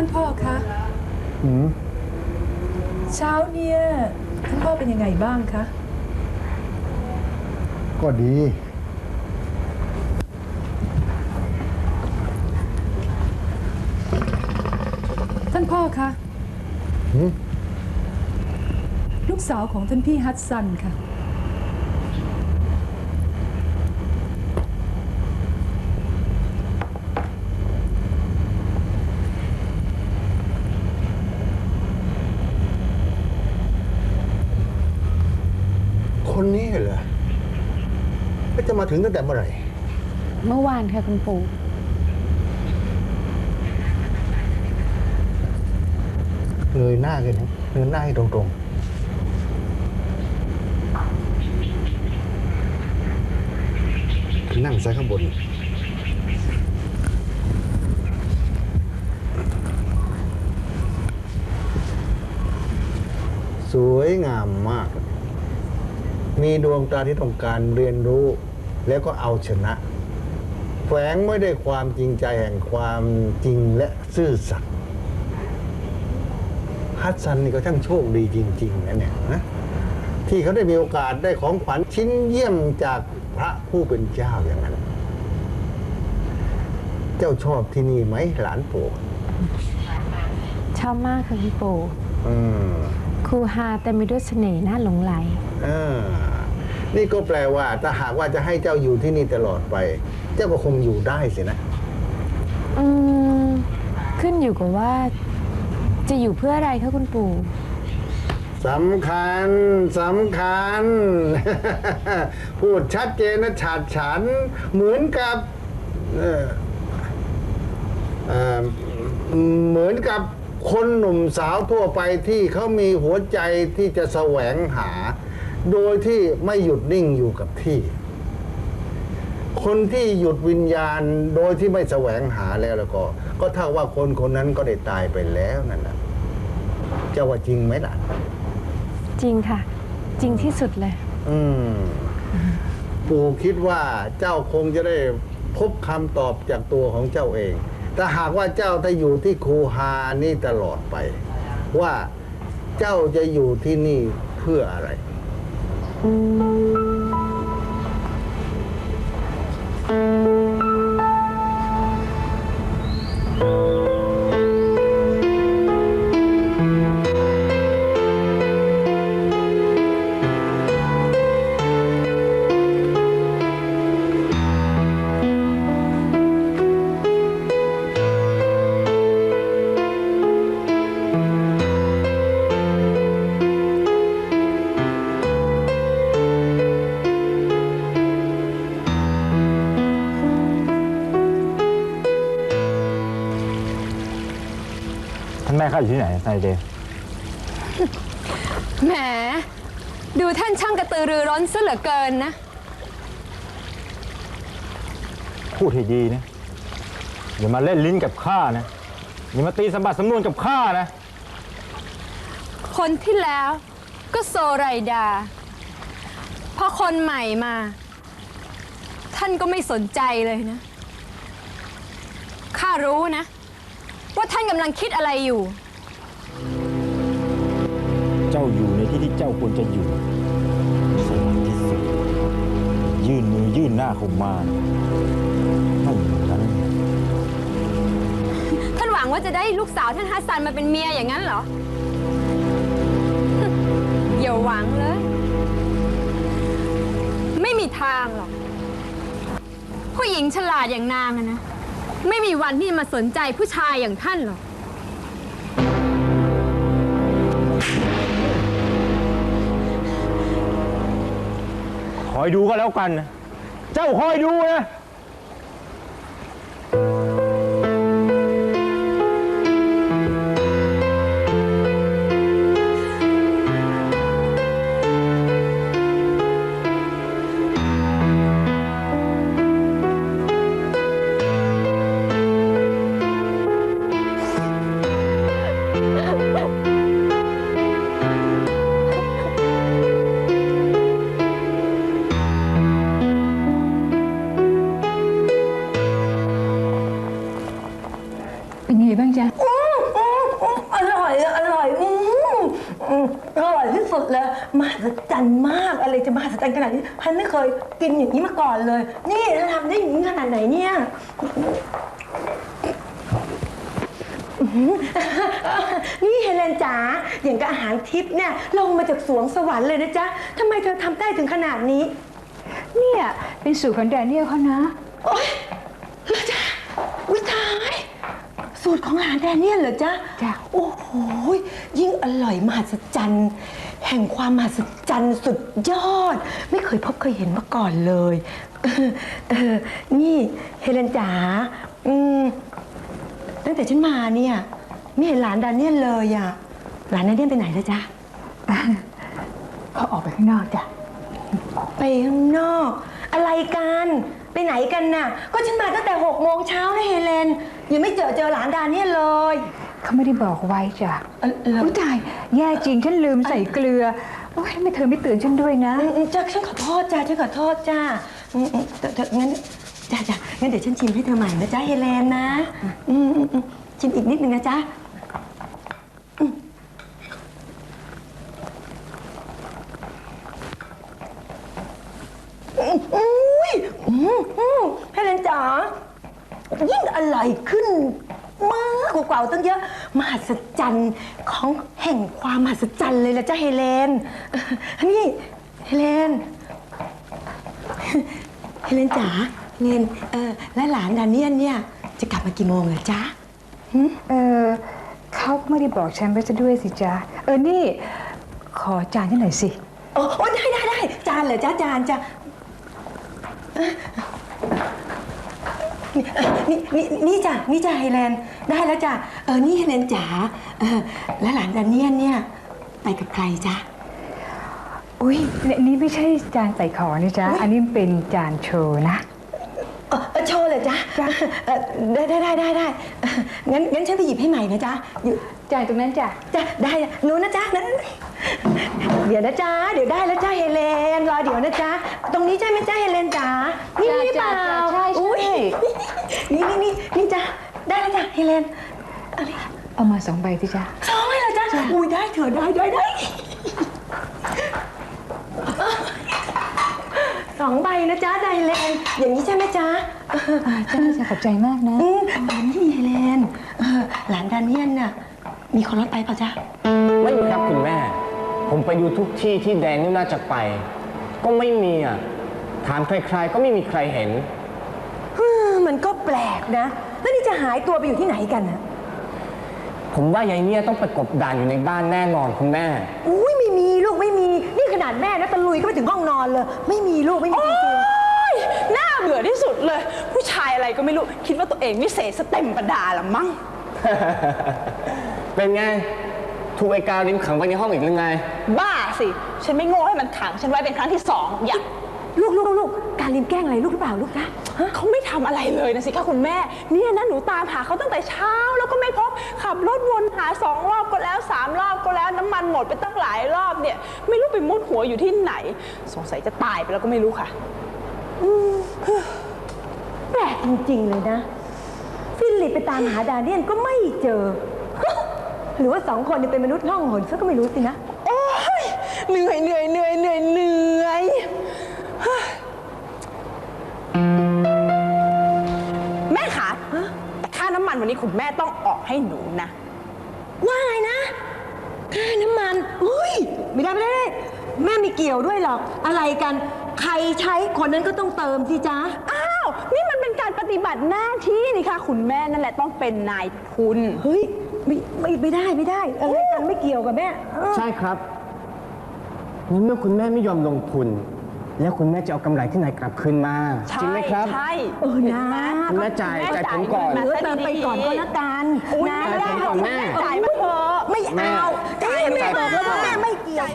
ท่านพ่อคะอืมเช้าเนี่ยท่านพ่อเป็นยังไงบ้างคะก็ดี ท่านพ่อคะหืม ลูกสาวของท่านพี่ฮัตซันค่ะ คนนี้เหรอก็จะมาถึงตั้งแต่เมื่อไหร่ เมื่อวานค่ะคุณปู่เงยหน้ากันนะเงยหน้าให้ตรงๆ นั่งซะข้างบน สวยงามมาก มีดวงตาที่ต้องการเรียนรู้ แล้วก็เอาชนะ แฝงไม่ได้วยความจริงใจแห่งความจริงและซื่อสัตย์ฮัตซันนี่ก็ช่างโชคดีจริงๆนะเนี่ยนะที่เขาได้มีโอกาสได้ของขวัญชิ้นเยี่ยมจากพระผู้เป็นเจ้าอย่างนั้น เจ้าชอบที่นี่ไหมหลานปู่ชอบมากค่ะคุณปู่อืม ครูฮาแต่มีด้วยเสน่ห์น่าหลงไหล อ่านี่ก็แปลว่าถ้าหากว่าจะให้เจ้าอยู่ที่นี่ตลอดไป เจ้าก็คงอยู่ได้สินะ อืมขึ้นอยู่กับว่า จะอยู่เพื่ออะไรคะคุณปู่ สำคัญ สำคัญ พูดชัดเจนนะฉาดฉัน เหมือนกับ เอ่อเอ่อเหมือนกับ คนหนุ่มสาวทั่วไปที่เขามีหัวใจที่จะแสวงหา โดยที่ไม่หยุดนิ่งอยู่กับที่ คนที่หยุดวิญญาณโดยที่ไม่แสวงหาแล้วแล้วก็ ก็เท่าว่าคนคนนั้นก็ได้ตายไปแล้วนั่นแหละเจ้าว่าจริงไหมล่ะ จริงค่ะ จริงที่สุดเลย อืมปู่คิดว่าเจ้าคงจะได้พบคำตอบจากตัวของเจ้าเอง แต่หากว่าเจ้าถ้าอยู่ที่คูหานี่ตลอดไป ว่าเจ้าจะอยู่ที่นี่เพื่ออะไร ข้าอยู่ที่ไหนนายเดชแหม ดูท่านช่างกระตือรือร้นซะเหลือเกินนะ พูดให้ดีนะอย่ามาเล่นลิ้นกับข้านะอย่ามาตีสมบัติสำนวนกับข้านะ คนที่แล้วก็โซไรดา พอคนใหม่มา ท่านก็ไม่สนใจเลยนะ ข้ารู้นะ ว่าท่านกำลังคิดอะไรอยู่ เจ้าอยู่ในที่ที่เจ้าควรจะอยู่สงบที่สุดยื่นมือยื่นหน้าเข้ามาถ้าอย่างนั้นท่านหวังว่าจะได้ลูกสาวท่านฮัสซันมาเป็นเมียอย่างนั้นเหรอ อย่าหวังเลย ไม่มีทางหรอก ผู้หญิงฉลาดอย่างนางอะนะ ไม่มีวันที่มาสนใจผู้ชายอย่างท่านหรอก คอยดูก็แล้วกันนะ เจ้าคอยดูนะ บ้างจ๊ะ อร่อยอร่อยอือร่อยที่สุดเลยมหัศจรรย์มากอะไรจะมหัศจรรย์ขนาดนี้พันไม่เคยกินอย่างนี้มาก่อนเลย นี่ทำได้อย่างนี้ขนาดไหนเนี่ยนี่เฮเลนจ๋าอย่างกับอาหารทิพย์เนี่ยลงมาจากสวงสวรรค์เลยนะจ๊ะทำไมเธอทำได้ถึงขนาดนี้ เนี่ย เป็นสูตรของแดเนียลเขานะ โอ๊ย สูตรของอาหารแดเนียลเหรอจ๊ะจ้ะ โอ้โหยิ่งอร่อยมหัศจรรย์ แห่งความมหัศจรรย์สุดยอด ไม่เคยพบเคยเห็นมาก่อนเลยเออเออนี่เฮเลนจ๋าอืม ตั้งแต่ฉันมาเนี่ย ไม่เห็นหลานดาเนียลเลยอะหลานดาเนียลไปไหนแล้วจ๊ะ เขาออกไปข้างนอกจ้ะ ไปข้างนอก อะไรกัน ไปไหนกันน่ะ ก็ฉันมาตั้งแต่หกโมงเช้านะเฮเลน ยังไม่เจอเจอหลานดาเนียลเลย เขาไม่ได้บอกไว้จ้ะเอ่อเหรออุ้ยตาย แย่จริง ฉันลืมใส่เกลือ โอ้ยทำไม่เธอไม่เตือนฉันด้วยนะ อืมอืมจ้าฉันขอโทษจ้าฉันขอโทษจ้าอืมอืมแต่แต่งั้นจ้าจ้างั้นเดี๋ยวฉันชิมให้เธอใหม่นะจ้าเฮเลนนะอืมอืมอืมชิมอีกนิดนึงนะจ้าอืมอุ้ยอืมอืม เฮเลนจ๋ายิ่งอร่อยขึ้นมากกว่าเก่าตั้งเยอะมหัศจรรย์ของแห่งความมหัศจรรย์เลยละจ้าเฮเลนเอ่อนี่เฮเลนเฮเลนจ๋าเฮเลนเออและหลานดาเนียนเนี่ยจะกลับมากี่โมงเหรอจ๊ะเออเขาก็ไม่ได้บอกฉันไว้ซะด้วยสิจ๊ะเออนี่ ขอจานฉันหน่อยสิโอ้โอ้ได้ได้ได้จานเหรอจ๊ะจานจ้ะเอ่อ นี่นี่นี่จ้ะนี่จ้ะเฮเลนได้แล้วจ้ะเออนี่เฮเลนจ๋าเออและหลานดาเนียนเนี่ย ไปกับใครจ๊ะ อุ้ยเนี่ยนี่ไม่ใช่จานใส่ของนี่จ๊ะ อันนี้เป็นจานโชว์นะ เออเออโชว์เลยจ๊ะเออได้ได้ได้ได้ได้เอองั้นงั้นฉันไปหยิบให้ใหม่นะจ๊ะอยู่จานตรงนั้นจ้ะ จ้ะได้อะหนูนะจ๊ะนั้น เดี๋ยวนะจ๊ะ เดี๋ยวได้แล้วจ้าเฮเลน รอเดี๋ยวนะจ๊ะ ตรงนี้ใช่ไหมจ้าเฮเลนจ๋า นี่นี่เปล่าจ้ะจ้ะใช่ใช่อุ๊ยนี่นี่นี่นี่จ้ะได้แล้วจ้ะเฮเลน อะไรเอามาสองใบสิจ๊ะสองเลยเหรอจ๊ะอุ้ยได้เถอะได้ได้ได้สองใบนะจ๊ะได้เฮเลน อย่างนี้ใช่ไหมจ๊ะอ่าจ้าจะขอบใจมากนะอืมนี่เฮเลนเออหลานดาเนียนน่ะ มีคนรถไปเปล่าจ๊ะไม่มีครับคุณแม่ ผมไปดูทุกที่ที่แดงนี่น่าจะไป ก็ไม่มีอะ ถามใครๆ ก็ไม่มีใครเห็นเฮ้อมันก็แปลกนะ แล้วนี่จะหายตัวไปอยู่ที่ไหนกันนะผมว่ายายเนี่ยต้องไปกบดานอยู่ในบ้านแน่นอนคุณแม่ อุ้ยไม่มีลูกไม่มี นี่ขนาดแม่นะตะลุยก็ไปถึงห้องนอนเลย ไม่มีลูกไม่มีจริงน่าเบื่อที่สุดเลย ผู้ชายอะไรก็ไม่รู้ คิดว่าตัวเองวิเศษสเต็มประดาละมั้ง เป็นไง ถูกไอ้กาวลิมขังไว้ในห้องอีกหรือไง บ้าสิ ฉันไม่โง่ให้มันขัง ฉันไว้เป็นครั้งที่สองอย่าๆลูกลูกลูกการลิมแกล้งอะไรลูกหรือเปล่าลูกนะเขาไม่ทำอะไรเลยนะสิคะคุณแม่ เนี่ยนะหนูตามหาเขาตั้งแต่เช้าแล้วก็ไม่พบ ขับรถวนหาสองรอบก็แล้วสามรอบก็แล้วน้ำมันหมดไปตั้งหลายรอบเนี่ย ไม่รู้ไปมุดหัวอยู่ที่ไหน สงสัยจะตายไปแล้วก็ไม่รู้ค่ะ แปลกจริงๆเลยนะ ฟิลิปไปตามหาดาเนียนก็ไม่เจอ หรือว่าสองคนเนี่ยเป็นมนุษย์ล่องหนซะก็ไม่รู้สินะ โอ้ยเหนื่อยเหนื่อยเหนื่อยเหนื่อยเหนื่อยเฮ้ยแม่คะแต่ค่าน้ำมันวันนี้คุณแม่ต้องออกให้หนูนะ ว่าไงนะ ค่าน้ำมันอุ้ยไม่ได้ไม่ได้ไม่ได้แม่ไม่เกี่ยวด้วยหรอก อะไรกัน ใครใช้คนนั้นก็ต้องเติมสิจ๊ะ อ้าว นี่มันเป็นการป ฏิบัติหน้าที่นี่ค่ะ คุณแม่นั่นแหละต้องเป็นนายทุน เฮ้ยไม่ไม่ไม่ได้ไม่ได้อะไรกันไม่เกี่ยวกับแม่เออใช่ครับในเมื่อคุณแม่ไม่ยอมลงทุน แล้วคุณแม่จะเอากำไรที่ไหนกลับคืนมาใช่จริงไหมครับ ใช่เออนะคุณแม่จ่ายจ่ายผมก่อนเหลือเติมไปก่อนก็แล้วกันอุ๊ยนะไม่ได้จ่ายผมก่อนแม่ จ่ายมาเถอะไม่เอาจ่ายไม่จ่ายผมเอาก่อนแม่ไม่เกี่ยว